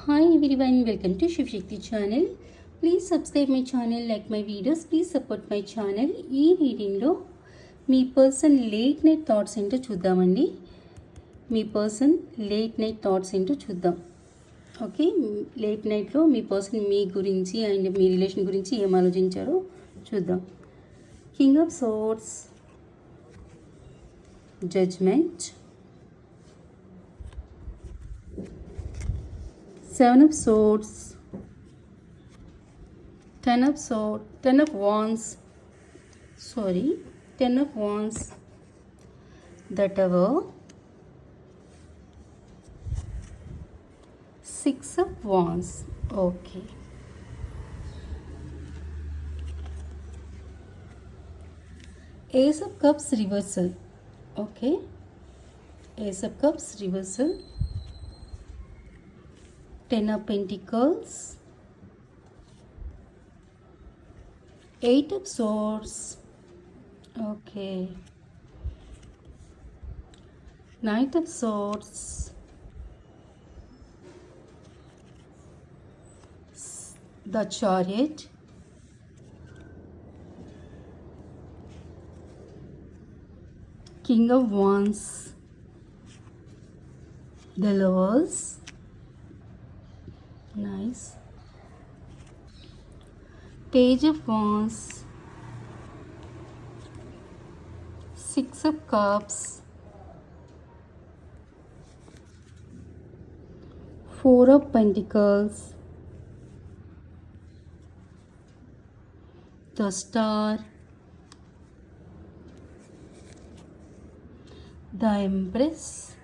Hi everyone welcome to Shivashakti channel please subscribe my channel like my videos please support my channel ఈ రీడింగ్లో మీ person late night thoughts ఏంటో చూద్దామండి మీ person late night thoughts ఏంటో చూద్దాం okay late నైట్లో మీ పర్సన్ మీ గురించి అండ్ మీ రిలేషన్ గురించి ఏం ఆలోచించారో చూద్దాం king of swords judgement seven of swords. Ten of Swords, ten of wands. Sorry ten of wands. The tower six of wands. Okay. Ace of cups reversal. Okay. Ace of cups reversal Ten of Pentacles, Eight of Swords, okay, Knight of Swords, the Chariot, King of Wands, the Lovers, Nice. Page of Wands. Six of Cups. Four of Pentacles. The Star. The Empress.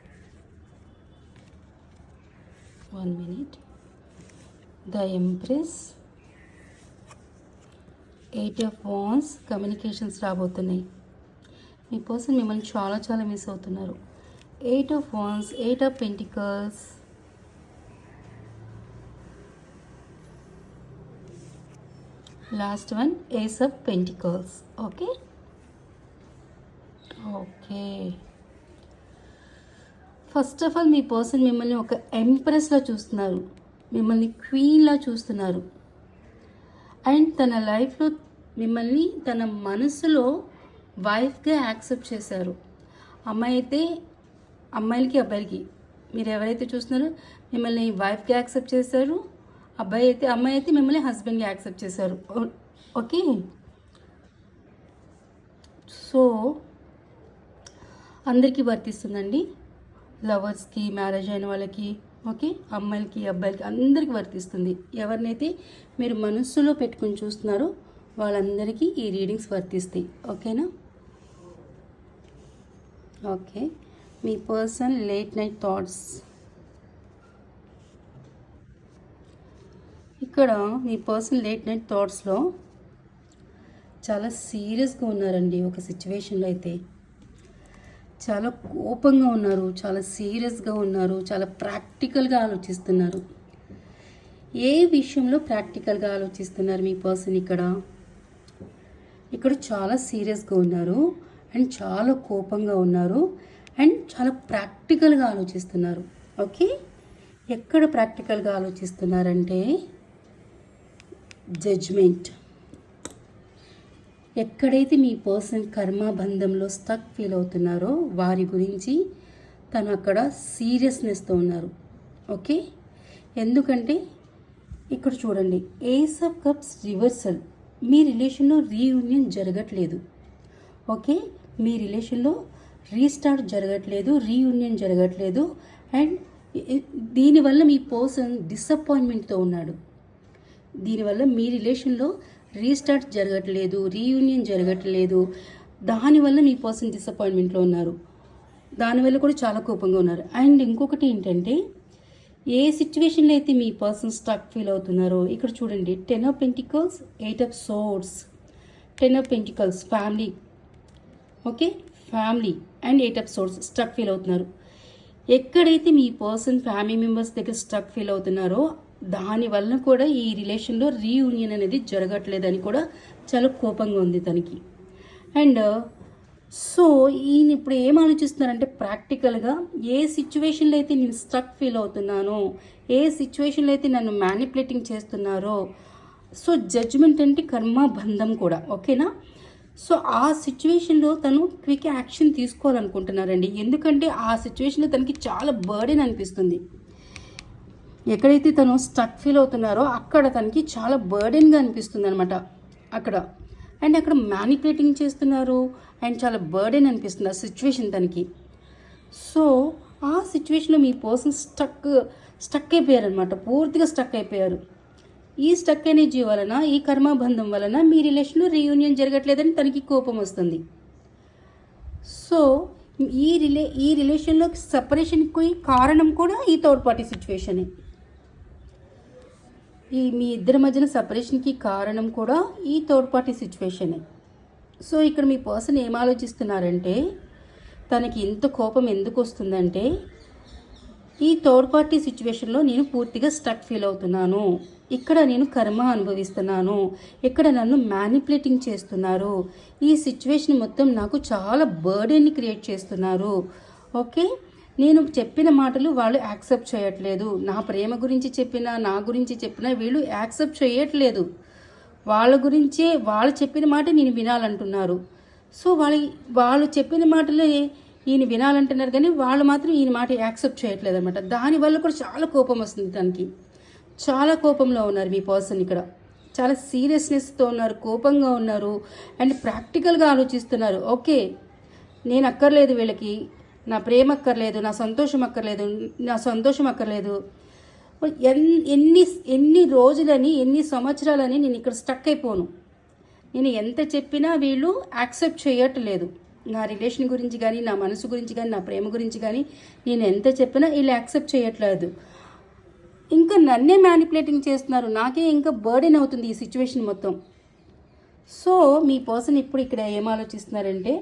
One minute. The empress eight of wands communications రాబోతున్నాయి. మీ person మిమ్మల్ని చాలా చాలా miss అవుతున్నారు. Eight of wands eight of pentacles last one ace of pentacles okay okay first of all me person మిమ్మల్ని ఒక ఎంప్రెస్లో చూస్తున్నారు. మిమ్మల్ని క్వీన్లా చూస్తున్నారు. అండ్ తన లైఫ్లో మిమ్మల్ని తన మనసులో వైఫ్గా యాక్సెప్ట్ చేశారు. అమ్మాయి అయితే అమ్మాయిలకి అబ్బాయిలకి. మీరు ఎవరైతే చూస్తున్నారో మిమ్మల్ని వైఫ్గా యాక్సెప్ట్ చేశారు. అబ్బాయి అయితే అమ్మాయి అయితే మిమ్మల్ని హస్బెండ్గా యాక్సెప్ట్ చేశారు. ఓకే? సో అందరికీ వర్తిస్తుందండి. లవర్స్కి మ్యారేజ్ అయిన వాళ్ళకి ఓకే? అమ్మాయిలకి అబ్బాయిలకి అందరికీ వర్తిస్తుంది. ఎవరినైతే మీరు మనస్సులో పెట్టుకుని చూస్తున్నారో వాళ్ళందరికీ ఈ రీడింగ్స్ వర్తిస్తాయి. ఓకేనా? ఓకే. మీ పర్సన్ లేట్ నైట్ థాట్స్. ఇక్కడ మీ పర్సన్ లేట్ నైట్ థాట్స్లో చాలా సీరియస్గా ఉన్నారండి ఒక సిచ్యువేషన్లో అయితే. చాలా కోపంగా ఉన్నారు చాలా సీరియస్గా ఉన్నారు చాలా ప్రాక్టికల్గా ఆలోచిస్తున్నారు. ఏ విషయంలో ప్రాక్టికల్గా ఆలోచిస్తున్నారు మీ పర్సన్ ఇక్కడ? ఇక్కడ చాలా సీరియస్గా ఉన్నారు అండ్ చాలా కోపంగా ఉన్నారు అండ్ చాలా ప్రాక్టికల్గా ఆలోచిస్తున్నారు. ఓకే? ఎక్కడ ప్రాక్టికల్గా ఆలోచిస్తున్నారంటే జడ్జ్మెంట్. ఎక్కడైతే మీ పర్సన్ కర్మబంధంలో స్టక్ ఫీల్ అవుతున్నారో వారి గురించి తను అక్కడ సీరియస్నెస్తో ఉన్నారు. ఓకే? ఎందుకంటే ఇక్కడ చూడండి ఏస్ ఆఫ్ కప్స్ రివర్సల్. మీ రిలేషన్లో రీయూనియన్ జరగట్లేదు. ఓకే? మీ రిలేషన్లో రీస్టార్ట్ జరగట్లేదు రీయూనియన్ జరగట్లేదు. అండ్ దీనివల్ల మీ పర్సన్ డిసప్పాయింట్మెంట్తో ఉన్నాడు. దీనివల్ల మీ రిలేషన్లో రీస్టార్ట్ జరగట్లేదు రీయూనియన్ జరగట్లేదు. దానివల్ల మీ పర్సన్ డిసప్పాయింట్మెంట్లో ఉన్నారు. దానివల్ల కూడా చాలా కోపంగా ఉన్నారు. అండ్ ఇంకొకటి ఏంటంటే ఏ సిచ్యువేషన్లో అయితే మీ పర్సన్ స్టక్ ఫీల్ అవుతున్నారో ఇక్కడ చూడండి ten of pentacles eight of swords. Ten of pentacles family. Okay? Family. And eight of swords stuck feel అవుతున్నారు. ఎక్కడైతే మీ పర్సన్ ఫ్యామిలీ మెంబర్స్ దగ్గర స్టక్ ఫీల్ అవుతున్నారో దానివల్ల కూడా ఈ రిలేషన్లో రీయూనియన్ అనేది జరగట్లేదని కూడా చాలా కోపంగా ఉంది తనకి. అండ్ సో ఈయన ఇప్పుడు ఏం ఆలోచిస్తున్నారంటే ప్రాక్టికల్గా ఏ సిచ్యువేషన్లో అయితే నేను స్ట్రక్ ఫీల్ అవుతున్నానో ఏ సిచ్యువేషన్లో అయితే నన్ను మ్యానిపులేటింగ్ చేస్తున్నారో సో జడ్జ్మెంట్ అంటే కర్మ బంధం కూడా ఓకేనా? సో ఆ సిచ్యువేషన్లో తను క్విక్ యాక్షన్ తీసుకోవాలనుకుంటున్నారండి. ఎందుకంటే ఆ సిచ్యువేషన్లో తనకి చాలా బర్డెన్ అనిపిస్తుంది. ఎక్కడైతే తను స్టక్ ఫీల్ అవుతున్నారో అక్కడ తనకి చాలా బర్డెన్గా అనిపిస్తుంది అనమాట అక్కడ. అండ్ అక్కడ మ్యానిపులేటింగ్ చేస్తున్నారు. అండ్ చాలా బర్డెన్ అనిపిస్తుంది ఆ సిచ్యువేషన్ తనకి. సో ఆ సిచ్యువేషన్లో మీ పర్సన్ స్టక్ స్టక్ అయిపోయారు అనమాట పూర్తిగా స్టక్ అయిపోయారు. ఈ స్టక్ ఎనర్జీ వలన ఈ కర్మబంధం వలన మీ రిలేషన్లో రీయూనియన్ జరగట్లేదని తనకి కోపం వస్తుంది. సో ఈ రిలే ఈ రిలేషన్లో సపరేషన్కి కారణం కూడా ఈ థర్డ్ పార్టీ సిచ్యువేషనే ఈ మీ ఇద్దరి మధ్యన సపరేషన్కి కారణం కూడా ఈ థర్డ్ పార్టీ సిచ్యువేషనే సో ఇక్కడ మీ పర్సన్ ఏం ఆలోచిస్తున్నారంటే తనకి ఇంత కోపం ఎందుకు వస్తుందంటే ఈ థర్డ్ పార్టీ సిచ్యువేషన్లో నేను పూర్తిగా స్టక్ ఫీల్ అవుతున్నాను. ఇక్కడ నేను కర్మ అనుభవిస్తున్నాను. ఇక్కడ నన్ను మ్యానిపులేటింగ్ చేస్తున్నారు. ఈ సిచ్యువేషన్ మొత్తం నాకు చాలా బర్డెన్ని క్రియేట్ చేస్తున్నారు. ఓకే నేను చెప్పిన మాటలు వాళ్ళు యాక్సెప్ట్ చేయట్లేదు. నా ప్రేమ గురించి చెప్పినా నా గురించి చెప్పినా వీళ్ళు యాక్సెప్ట్ చేయట్లేదు. వాళ్ళ గురించే వాళ్ళు చెప్పిన మాట నేను వినాలంటున్నారు. సో వాళ్ళ వాళ్ళు చెప్పిన మాటలే ఈయన వినాలంటున్నారు కానీ వాళ్ళు మాత్రం ఈయన మాట యాక్సెప్ట్ చేయట్లేదు అనమాట దానివల్ల కూడా చాలా కోపం వస్తుంది తనకి. చాలా కోపంలో ఉన్నారు మీ పర్సన్ ఇక్కడ. చాలా సీరియస్నెస్తో ఉన్నారు కోపంగా ఉన్నారు అండ్ ప్రాక్టికల్గా ఆలోచిస్తున్నారు. ఓకే నేను అక్కర్లేదు వీళ్ళకి. నా ప్రేమ అక్కర్లేదు నా సంతోషం అక్కర్లేదు నా సంతోషం అక్కర్లేదు ఎన్ని ఎన్ని రోజులని ఎన్ని సంవత్సరాలని నేను ఇక్కడ స్టక్ అయిపోను. నేను ఎంత చెప్పినా వీళ్ళు యాక్సెప్ట్ చేయట్లేదు. నా రిలేషన్ గురించి కానీ నా మనసు గురించి కానీ నా ప్రేమ గురించి కానీ నేను ఎంత చెప్పినా వీళ్ళు యాక్సెప్ట్ చేయట్లేదు. ఇంకా నన్నే మ్యానిపులేటింగ్ చేస్తున్నారు. నాకే ఇంకా బర్డెన్ అవుతుంది ఈ సిచ్యువేషన్ మొత్తం. సో మీ పర్సన్ ఇప్పుడు ఇక్కడ ఏం ఆలోచిస్తున్నారంటే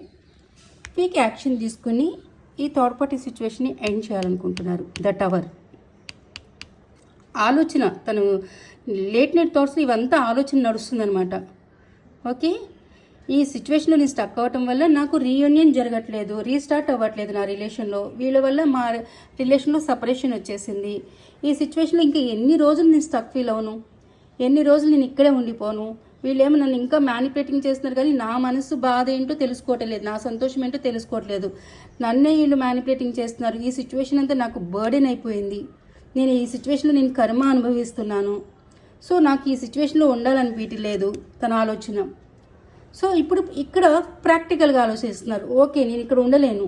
క్విక్ యాక్షన్ తీసుకుని ఈ థర్డ్ పార్టీ సిచ్యువేషన్ని ఎండ్ చేయాలనుకుంటున్నారు. ద టవర్ ఆలోచన తను లేట్ నైట్ థాట్స్ ఇవంతా ఆలోచన నడుస్తుందనమాట ఓకే ఈ సిచ్యువేషన్లో నేను స్టక్ అవ్వటం వల్ల నాకు రీయూనియన్ జరగట్లేదు రీస్టార్ట్ అవ్వట్లేదు నా రిలేషన్లో వీళ్ళ వల్ల మా రిలేషన్లో సపరేషన్ వచ్చేసింది. ఈ సిచ్యువేషన్లో ఇంకా ఎన్ని రోజులు నేను స్టక్ ఫీల్ అవును? ఎన్ని రోజులు నేను ఇక్కడే ఉండిపోను? వీళ్ళేమో నన్ను ఇంకా మ్యానిపులేటింగ్ చేస్తున్నారు కానీ నా మనసు బాధ ఏంటో తెలుసుకోవట్లేదు నా సంతోషం ఏంటో తెలుసుకోవట్లేదు నన్నే వీళ్ళు మ్యానిపులేటింగ్ చేస్తున్నారు. ఈ సిచ్యువేషన్ అంతా నాకు బర్డెన్ అయిపోయింది. నేను ఈ సిచ్యువేషన్లో నేను కర్మ అనుభవిస్తున్నాను. సో నాకు ఈ సిచ్యువేషన్లో ఉండాలనిపించలేదు తన ఆలోచన. సో ఇప్పుడు ఇక్కడ ప్రాక్టికల్గా ఆలోచిస్తున్నారు. ఓకే నేను ఇక్కడ ఉండలేను.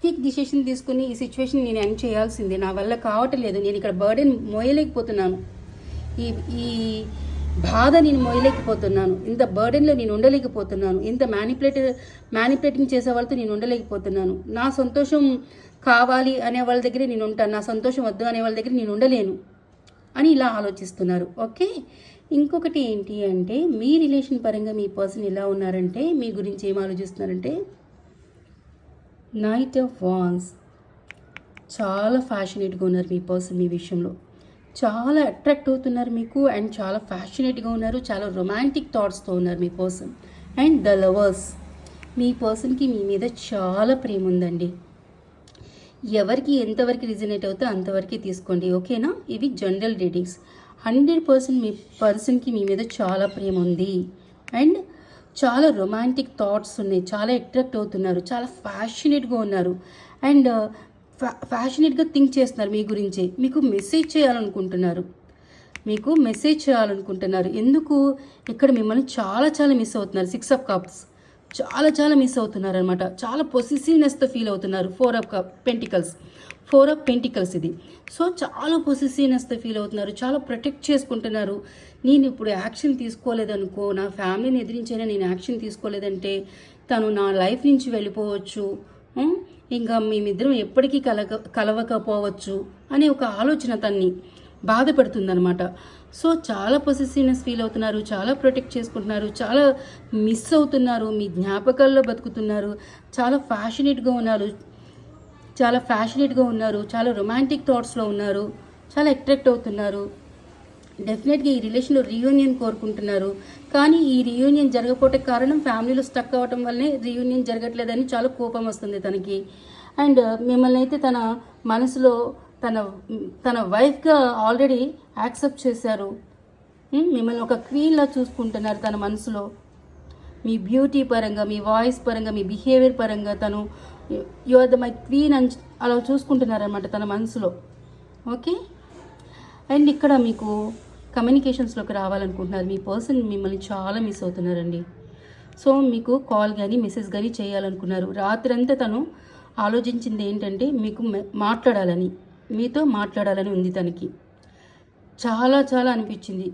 క్విక్ డిసిషన్ తీసుకుని ఈ సిచ్యువేషన్ నేను ఎండ్ చేయాల్సిందే. నా వల్ల కావటం లేదు. నేను ఇక్కడ బర్డెన్ మోయలేకపోతున్నాను. ఈ ఈ బాధ నేను మోయలేకపోతున్నాను. ఇంత బర్డెన్లో నేను ఉండలేకపోతున్నాను. ఇంత మ్యానిపులేట్ మ్యానిపులేటింగ్ చేసే వాళ్ళతో నేను ఉండలేకపోతున్నాను. నా సంతోషం కావాలి అనే వాళ్ళ దగ్గర నేను ఉంటాను. నా సంతోషం వద్దు అనే వాళ్ళ దగ్గర నేను ఉండలేను అని ఇలా ఆలోచిస్తున్నారు. ఓకే? ఇంకొకటి ఏంటి అంటే మీ రిలేషన్ పరంగా మీ పర్సన్ ఎలా ఉన్నారంటే మీ గురించి ఏం ఆలోచిస్తున్నారంటే నైట్ ఆఫ్ వాన్స్ చాలా ఫ్యాషనేట్గా ఉన్నారు మీ పర్సన్ మీ విషయంలో. చాలా అట్రాక్ట్ అవుతున్నారు మీకు అండ్ చాలా ఫ్యాషనేట్గా ఉన్నారు చాలా రొమాంటిక్ థాట్స్తో ఉన్నారు మీ పర్సన్ అండ్ ద లవర్స్ మీ పర్సన్కి మీ మీద చాలా ప్రేమ ఉందండి. ఎవరికి ఎంతవరకు రిజనేట్ అవుతే అంతవరకు తీసుకోండి ఓకేనా ఇవి జనరల్ రీడింగ్స్ హండ్రెడ్ పర్సెంట్ మీ పర్సన్కి మీ మీద చాలా ప్రేమ ఉంది. అండ్ చాలా రొమాంటిక్ థాట్స్ ఉన్నాయి చాలా అట్రాక్ట్ అవుతున్నారు చాలా ఫ్యాషనేట్గా ఉన్నారు. అండ్ ఫ్యా ఫ్యాషనేట్గా థింక్ చేస్తున్నారు మీ గురించి. మీకు మెసేజ్ చేయాలనుకుంటున్నారు. మీకు మెసేజ్ చేయాలనుకుంటున్నారు. ఎందుకు? ఇక్కడ మిమ్మల్ని చాలా చాలా మిస్ అవుతున్నారు. Six of cups. చాలా చాలా మిస్ అవుతున్నారు అనమాట చాలా పొసిసివ్నెస్తో ఫీల్ అవుతున్నారు. Four of cup pentacles. Four of pentacles ఇది. సో చాలా పొసిసివ్నెస్తో ఫీల్ అవుతున్నారు. చాలా ప్రొటెక్ట్ చేసుకుంటున్నారు. నేను ఇప్పుడు యాక్షన్ తీసుకోలేదనుకో నా ఫ్యామిలీని ఎదిరించైనా నేను యాక్షన్ తీసుకోలేదంటే తను నా లైఫ్ నుంచి వెళ్ళిపోవచ్చు. ఇంకా మేమిద్దరం ఎప్పటికీ కలగ కలవకపోవచ్చు అనే ఒక ఆలోచన తన్ని బాధ పెడుతుందనమాట సో చాలా పొసెసివ్నెస్ ఫీల్ అవుతున్నారు చాలా ప్రొటెక్ట్ చేసుకుంటున్నారు చాలా మిస్ అవుతున్నారు మీ జ్ఞాపకాల్లో బతుకుతున్నారు చాలా ఫ్యాషనేట్గా ఉన్నారు చాలా ఫ్యాషనేట్గా ఉన్నారు చాలా రొమాంటిక్ థాట్స్లో ఉన్నారు చాలా అట్రాక్ట్ అవుతున్నారు. డెఫినెట్గా ఈ రిలేషన్లో రీయూనియన్ కోరుకుంటున్నారు. కానీ ఈ రీయూనియన్ జరగకపోవటం కారణం ఫ్యామిలీలో స్టక్ అవ్వటం వల్లనే రీయూనియన్ జరగట్లేదని చాలా కోపం వస్తుంది తనకి. అండ్ మిమ్మల్ని అయితే తన మనసులో తన తన వైఫ్గా ఆల్రెడీ యాక్సెప్ట్ చేశారు. మిమ్మల్ని ఒక క్వీన్లా చూసుకుంటున్నారు తన మనసులో. మీ బ్యూటీ పరంగా మీ వాయిస్ పరంగా మీ బిహేవియర్ పరంగా తను you are the my queen అని అలా చూసుకుంటున్నారనమాట తన మనసులో. ఓకే అండ్ ఇక్కడ మీకు కమ్యూనికేషన్స్లోకి రావాలనుకుంటున్నారు. మీ పర్సన్ మిమ్మల్ని చాలా మిస్ అవుతున్నారండి. సో మీకు కాల్ కానీ మెసేజ్ కానీ చేయాలనుకున్నారు. రాత్రంతా తను ఆలోచించింది ఏంటంటే మీకు మాట్లాడాలని మీతో మాట్లాడాలని ఉంది తనకి. చాలా చాలా అనిపించింది.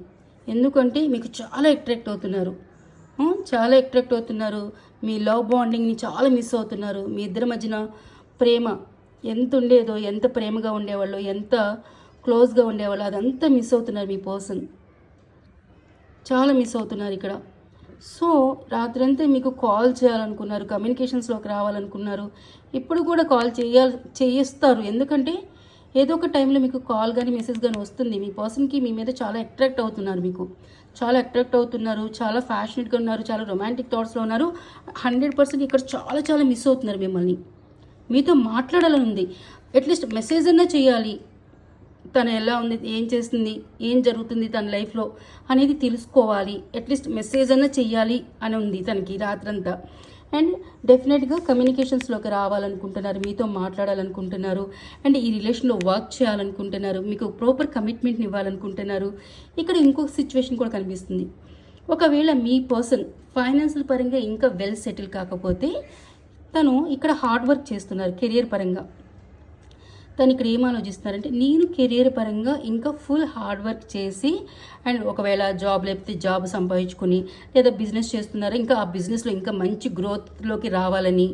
ఎందుకంటే మీకు చాలా అట్రాక్ట్ అవుతున్నారు. చాలా అట్రాక్ట్ అవుతున్నారు. మీ లవ్ బాండింగ్ని చాలా మిస్ అవుతున్నారు. మీ ఇద్దరి మధ్యన ప్రేమ ఎంత ఉండేదో ఎంత ప్రేమగా ఉండేవాళ్ళు ఎంత క్లోజ్గా ఉండేవాళ్ళు. అదంతా మిస్ అవుతున్నారు మీ పర్సన్. చాలా మిస్ అవుతున్నారు ఇక్కడ. సో రాత్రంతా మీకు కాల్ చేయాలనుకున్నారు కమ్యూనికేషన్స్లోకి రావాలనుకున్నారు. ఇప్పుడు కూడా కాల్ చేయాలి చేయిస్తారు. ఎందుకంటే ఏదో ఒక టైంలో మీకు కాల్ కానీ మెసేజ్ కానీ వస్తుంది. మీ పర్సన్కి మీ మీద చాలా అట్రాక్ట్ అవుతున్నారు మీకు. చాలా అట్రాక్ట్ అవుతున్నారు. చాలా ఫ్యాషనెట్గా ఉన్నారు. చాలా రొమాంటిక్ థాట్స్లో ఉన్నారు. హండ్రెడ్ పర్సెంట్ ఇక్కడ చాలా చాలా మిస్ అవుతున్నారు మిమ్మల్ని. మీతో మాట్లాడాలని ఉంది అట్లీస్ట్ మెసేజ్ అన్నా చేయాలి. తను ఎలా ఉంది ఏం చేస్తుంది ఏం జరుగుతుంది తన లైఫ్లో అనేది తెలుసుకోవాలి. అట్లీస్ట్ మెసేజ్ అన్న చెయ్యాలి అని ఉంది తనకి రాత్రంతా. అండ్ డెఫినెట్గా కమ్యూనికేషన్స్లోకి రావాలనుకుంటున్నారు మీతో మాట్లాడాలనుకుంటున్నారు అండ్ ఈ రిలేషన్లో వర్క్ చేయాలనుకుంటున్నారు మీకు ప్రాపర్ కమిట్మెంట్ని ఇవ్వాలనుకుంటున్నారు. ఇక్కడ ఇంకొక సిచ్యువేషన్ కూడా కనిపిస్తుంది. ఒకవేళ మీ పర్సన్ ఫైనాన్షియల్ పరంగా ఇంకా వెల్ సెటిల్ కాకపోతే తను ఇక్కడ హార్డ్ వర్క్ చేస్తున్నారు కెరియర్ పరంగా. తను ఇక్కడ ఏం ఆలోచిస్తున్నారంటే నేను కెరియర్ పరంగా ఇంకా ఫుల్ హార్డ్ వర్క్ చేసి అండ్ ఒకవేళ జాబ్ లేకపోతే జాబ్ సంపాదించుకుని లేదా బిజినెస్ చేస్తున్నారో ఇంకా ఆ బిజినెస్లో ఇంకా మంచి గ్రోత్లోకి రావాలని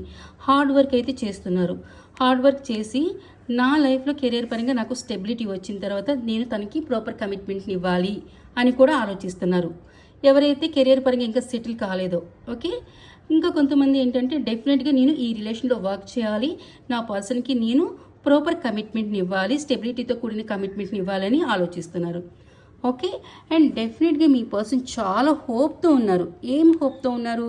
హార్డ్ వర్క్ అయితే చేస్తున్నారు. హార్డ్ వర్క్ చేసి నా లైఫ్లో కెరియర్ పరంగా నాకు స్టెబిలిటీ వచ్చిన తర్వాత నేను తనకి ప్రాపర్ కమిట్మెంట్ని ఇవ్వాలి అని కూడా ఆలోచిస్తున్నారు. ఎవరైతే కెరియర్ పరంగా ఇంకా సెటిల్ కాలేదో ఓకే? ఇంకా కొంతమంది ఏంటంటే డెఫినెట్గా నేను ఈ రిలేషన్లో వర్క్ చేయాలి. నా పర్సన్కి నేను ప్రాపర్ కమిట్మెంట్ని ఇవ్వాలి స్టెబిలిటీతో కూడిన కమిట్మెంట్ని ఇవ్వాలని ఆలోచిస్తున్నారు. ఓకే అండ్ డెఫినెట్గా మీ పర్సన్ చాలా హోప్తో ఉన్నారు. ఏం హోప్తో ఉన్నారు?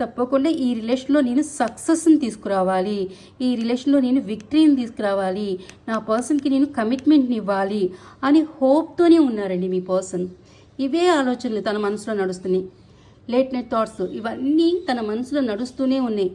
తప్పకుండా ఈ రిలేషన్లో నేను సక్సెస్ని తీసుకురావాలి. ఈ రిలేషన్లో నేను విక్టరీని తీసుకురావాలి. నా పర్సన్కి నేను కమిట్మెంట్ని ఇవ్వాలి అని హోప్తోనే ఉన్నారండి మీ పర్సన్ ఇవే ఆలోచనలు తన మనసులో నడుస్తున్నాయి. లేట్ నైట్ థాట్స్ ఇవన్నీ తన మనసులో నడుస్తూనే ఉన్నాయి.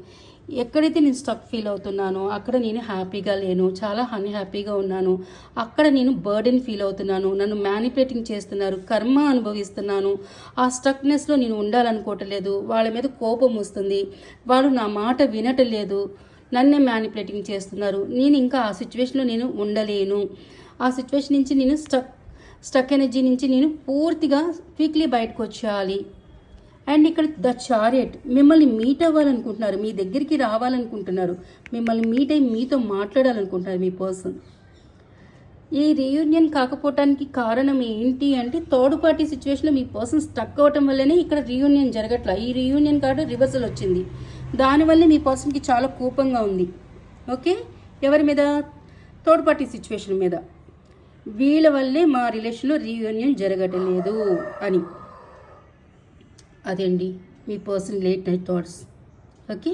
ఎక్కడైతే నేను స్టక్ ఫీల్ అవుతున్నానో అక్కడ నేను హ్యాపీగా లేను చాలా అన్హ్యాపీగా ఉన్నాను అక్కడ నేను బర్డెన్ ఫీల్ అవుతున్నాను నన్ను మ్యానిపులేటింగ్ చేస్తున్నారు కర్మ అనుభవిస్తున్నాను ఆ స్టక్నెస్లో నేను ఉండాలనుకోవటలేదు వాళ్ళ మీద కోపం వస్తుంది వాళ్ళు నా మాట వినటలేదు నన్నే మ్యానిపులేటింగ్ చేస్తున్నారు. నేను ఇంకా ఆ సిచ్యువేషన్లో నేను ఉండలేను. ఆ సిచ్యువేషన్ నుంచి నేను స్టక్ స్టక్ ఎనర్జీ నుంచి నేను పూర్తిగా క్విక్లీ బయటకు వచ్చేయాలి. అండ్ ఇక్కడ ద చారియట్. మిమ్మల్ని మీట్ అవ్వాలనుకుంటున్నారు మీ దగ్గరికి రావాలనుకుంటున్నారు. మిమ్మల్ని మీట్ అయ్యి మీతో మాట్లాడాలనుకుంటున్నారు మీ పర్సన్. ఈ రీయూనియన్ కాకపోవటానికి కారణం ఏంటి అంటే థర్డ్ పార్టీ సిచ్యువేషన్లో మీ పర్సన్ స్టక్ అవ్వటం వల్లనే ఇక్కడ రీయూనియన్ జరగట్ల. ఈ రీయూనియన్ కార్డు రివర్సల్ వచ్చింది. దానివల్లే మీ పర్సన్కి చాలా కోపంగా ఉంది. ఓకే? ఎవరి మీద? థర్డ్ పార్టీ సిచ్యువేషన్ మీద. వీళ్ళ వల్లే మా రిలేషన్లో రీయూనియన్ జరగటలేదు అని. అదండి మీ person late night thoughts. Okay?